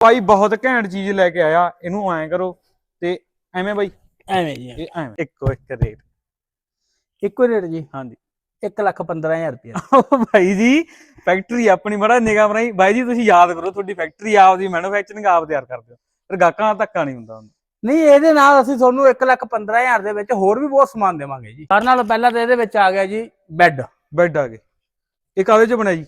ਭਾਈ ਬਹੁਤ ਘੈਂਟ ਚੀਜ਼ ਲੈ ਕੇ ਆਇਆ ਇਹਨੂੰ ਐਂ ਕਰੋ ਤੇ ਐਵੇਂ ਬਾਈ। ਐਵੇਂ ਜੀ। ਇਹ ਐਵੇਂ। ਇੱਕੋ ਇੱਕ ਰੇਟ। ਇੱਕੋ ਰੇਟ ਜੀ? ਹਾਂਜੀ। 1 ਲੱਖ 15000 ਰੁਪਏ ਉਹ ਬਾਈ ਜੀ ਫੈਕਟਰੀ ਆਪਣੀ ਬੜਾ ਨਿਗਾਹ ਬਣਾਈ। ਬਾਈ ਜੀ ਤੁਸੀਂ ਯਾਦ ਕਰੋ ਤੁਹਾਡੀ ਫੈਕਟਰੀ ਆਪਦੀ ਮੈਨੂਫੈਕਚਰਿੰਗ ਆਪ ਤਿਆਰ ਕਰਦੇ ਹੋ। ਪਰ ਗਾਹਕਾਂ ਦਾ ਧੱਕਾ ਨਹੀਂ ਹੁੰਦਾ ਹੁੰਦਾ। ਨਹੀਂ ਇਹਦੇ ਨਾਲ ਅਸੀਂ ਤੁਹਾਨੂੰ 1 ਲੱਖ 15000 ਦੇ ਵਿੱਚ ਹੋਰ ਵੀ ਬਹੁਤ ਸਮਾਨ ਦੇਵਾਂਗੇ ਜੀ। ਸਾਰਿਆਂ ਨਾਲੋਂ ਪਹਿਲਾਂ ਤਾਂ ਇਹਦੇ ਵਿੱਚ ਆ ਗਿਆ ਜੀ ਬੈੱਡ। ਬੈੱਡ ਆ ਗਏ। ਇਹ ਕਾਹਦੇ ਚ ਬਣਿਆ ਜੀ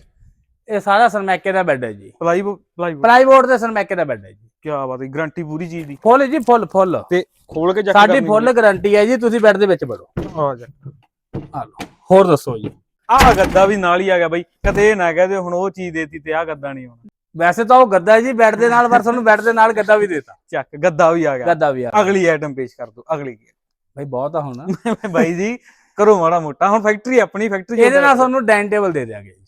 ਇਹ ਸਾਰਾ ਸਰਮੈਕੇ ਦਾ ਬੈੱਡ ਹੈ ਜੀ। ਪਲਾਈ ਪਲਾਈ ਪਲਾਈਬੋਰਡ ਦੇ ਸਰਮੈਕੇ ਦਾ ਬੈੱਡ ਹੈ ਜੀ। ਕੀ ਬਾਤ ਹੈ ਗਾਰੰਟੀ ਪੂਰੀ ਚੀਜ਼ ਦੀ। ਫੁੱਲ ਜੀ ਫੁੱਲ ਫੁੱਲ। ਤੇ ਖੋਲ ਕੇ ਚੈੱਕ ਸਾਡੀ ਫੁੱਲ ਗਾਰੰਟੀ ਹੈ ਜੀ ਤੁਸੀਂ ਬੈੱਡ ਦੇ ਵਿੱਚ ਵੜੋ। ਆ ਜਾ। ਆ ਲਓ ਹੋਰ ਦੱਸੋ ਜੀ। ਆਹ ਗੱਦਾ ਵੀ ਨਾਲ ਹੀ ਆ ਗਿਆ ਬਾਈ ਕਦੇ ਇਹ ਨਾ ਕਹਦੇ ਹੁਣ ਉਹ ਚੀਜ਼ ਦੇਤੀ ਤੇ ਆਹ ਗੱਦਾ ਨਹੀਂ ਆਉਣਾ ਵੈਸੇ ਤਾਂ ਉਹ ਗੱਦਾ ਜੀ ਬੈੱਡ ਦੇ ਨਾਲ ਪਰ ਤੁਹਾਨੂੰ ਬੈੱਡ ਦੇ ਨਾਲ ਗੱਦਾ ਵੀ ਦੇਤਾ। ਚੱਕ ਗੱਦਾ ਵੀ ਆ ਗਿਆ। ਗੱਦਾ ਵੀ ਆ ਅਗਲੀ ਆਈਟਮ ਪੇਸ਼ ਕਰ ਦਿਓ ਅਗਲੀ ਭਾਈ ਬਹੁਤ ਆ ਹੁਣ। ਬਾਈ ਜੀ ਕਰੋ ਮਾੜਾ ਮੋਟਾ ਹੁਣ ਫੈਕਟਰੀ ਆਪਣੀ ਫੈਕਟਰੀ ਇਹਦੇ ਨਾਲ ਤੁਹਾਨੂੰ ਡਾਈਨਿੰਗ ਟੇਬਲ ਦੇ ਦਿਆਂਗੇ ਜੀ।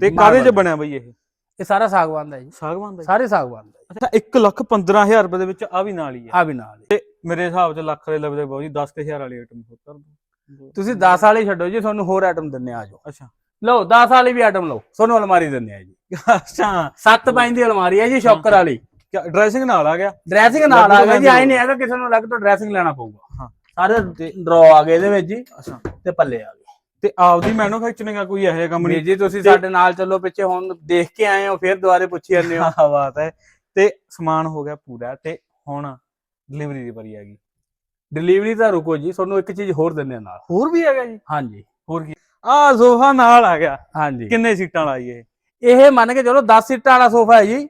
ਤੇ ਕਾਹਦੇ ਚ ਬਣਿਆ ਬਾਈ ਇਹ? ਇਹ ਸਾਰਾ ਸਾਗਵਾਨ ਦਾ ਜੀ। ਸਾਗਵਾਨ ਦਾ ਸਾਰੇ ਸਾਗਵਾਨ ਦਾ ਅੱਛਾ 1 ਲੱਖ 15000 ਰੁਪਏ ਦੇ ਵਿੱਚ ਆ ਵੀ ਨਾਲ ਹੀ ਹੈ। ਆ ਵੀ ਨਾਲ ਹੀ। ਮੇਰੇ ਹਿਸਾਬ ਚ ਲੱਖ ਦੇ ਲਵੇ ਬਾਈ ਜੀ 10000 ਵਾਲੀ ਆਈਟਮ ਉੱਤਰ ਦਿਓ। ਤੁਸੀਂ 10 ਵਾਲੀ ਛੱਡੋ ਜੀ ਤੁਹਾਨੂੰ ਹੋਰ ਆਈਟਮ ਦਿੰਨੇ ਆ ਆਜੋ ਅੱਛਾ। ਲਓ 10 ਵਾਲੀ ਵੀ ਆਈਟਮ ਲਓ। ਤੁਹਾਨੂੰ ਅਲਮਾਰੀ ਦਿੰਨੇ ਆ ਜੀ। ਅੱਛਾ। 7 ਪੈਂਜ ਦੀ ਅਲਮਾਰੀ ਹੈ ਜੀ ਸ਼ੌਕਰ ਵਾਲੀ। ਡਰੈਸਿੰਗ ਨਾਲ ਆ ਗਿਆ? ਡਰੈਸਿੰਗ ਨਾਲ ਆ ਗਿਆ ਜੀ ਆਈ ਨਹੀਂ ਹੈਗਾ ਕਿਸੇ ਨੂੰ ਲੱਗ ਤੋਂ ਡਰੈਸਿੰਗ ਲੈਣਾ ਪਊਗਾ। ਹਾਂ। ਸਾਰੇ ਡਰਾ ਆ ਗਏ ਇਹਦੇ ਵਿੱਚ ਜੀ ਅੱਛਾ। ਤੇ ਪੱਲੇ ਆ ਗਏ। ਤੇ ਆਪਦੀ ਮੈਨੂਫੈਕਚਰਿੰਗ ਆ ਕੋਈ ਇਹੋ ਨਹੀਂ। ਜੀ ਤੁਸੀਂ ਸਾਡੇ ਨਾਲ ਚੱਲੋ ਪਿੱਛੇ ਹੁਣ ਦੇਖ ਕੇ ਆਏ ਹੋ ਫਿਰ ਦੁਬਾਰੇ ਪੁੱਛੀ ਜਾਂਦੇ ਹੋ। ਆ ਬਾਤ ਹੈ। ਤੇ ਸਮਾਨ ਹੋ ਗਿਆ ਪੂਰਾ ਤੇ ਹੁਣ ਡਿਲੀਵਰੀ ਦੀ ਵਾਰੀ ਆ ਗਈ। ਡਿਲੀਵਰੀ ਤਾਂ ਰੁਕੋ ਜੀ ਤੁਹਾਨੂੰ ਇੱਕ ਚੀਜ਼ ਹੋਰ ਆ ਨਾਲ। ਹੋਰ ਵੀ ਹੈਗਾ ਜੀ? ਹਾਂਜੀ। ਹੋਰ ਕੀ? ਆ ਸੋਫਾ ਨਾਲ ਆ ਗਿਆ। ਹਾਂਜੀ। ਕਿੰਨੇ ਸੀਟਾਂ ਵਾਲਾ ਇਹ? ਇਹ ਮੰਨ ਕੇ ਚਲੋ 10 ਸੀਟਾਂ ਵਾਲਾ ਸੋਫਾ ਹੈ ਜੀ।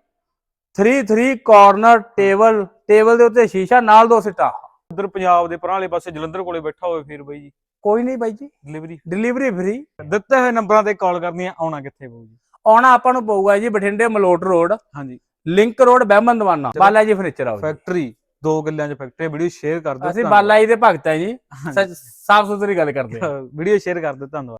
3 3 ਕਾਰਨਰ ਟੇਬਲ ਟੇਬਲ ਦੇ ਉੱਤੇ ਸ਼ੀਸ਼ਾ ਨਾਲ ਦੋ ਸੀਟਾਂ। ਉਧਰ ਪੰਜਾਬ ਦੇ ਪਰਾਂ ਵਾਲੇ ਪਾਸੇ ਜਲੰਧਰ ਕੋਲੇ ਬੈਠਾ ਹੋਵੇ ਫਿਰ ਬਾਈ ਜੀ। ਕੋਈ ਨਹੀਂ ਬਾਈ ਜੀ। ਡਿਲੀਵਰੀ ਡਿਲੀਵਰੀ ਫ੍ਰੀ ਦਿੱਤੇ ਹੋਏ ਨੰਬਰਾਂ ਤੇ ਕਾਲ ਕਰਨੀ ਆ ਆਉਣਾ ਕਿੱਥੇ ਪਊ ਜੀ? ਆਉਣਾ ਆਪਾਂ ਨੂੰ ਪਊਗਾ ਜੀ ਬਠਿੰਡੇ ਮਲੋਟ ਰੋਡ ਹਾਂਜੀ। Link road Behman Diwana Bala ji furniture ਆਓ। ਫੈਕਟਰੀ ਦੋ ਗੱਲਾਂ 'ਚ ਫੈਕਟਰੀ ਵੀਡੀਓ ਸ਼ੇਅਰ ਕਰ ਦਿਓ ਅਸੀਂ ਬਾਲਾ ਜੀ ਦੇ ਭਗਤ ਹੈ ਜੀ। ਸਾਫ਼ ਸੁਥਰੀ ਗੱਲ ਕਰਦੇ ਵੀਡੀਓ ਸ਼ੇਅਰ ਕਰ ਦਿਓ ਧੰਨਵਾਦ।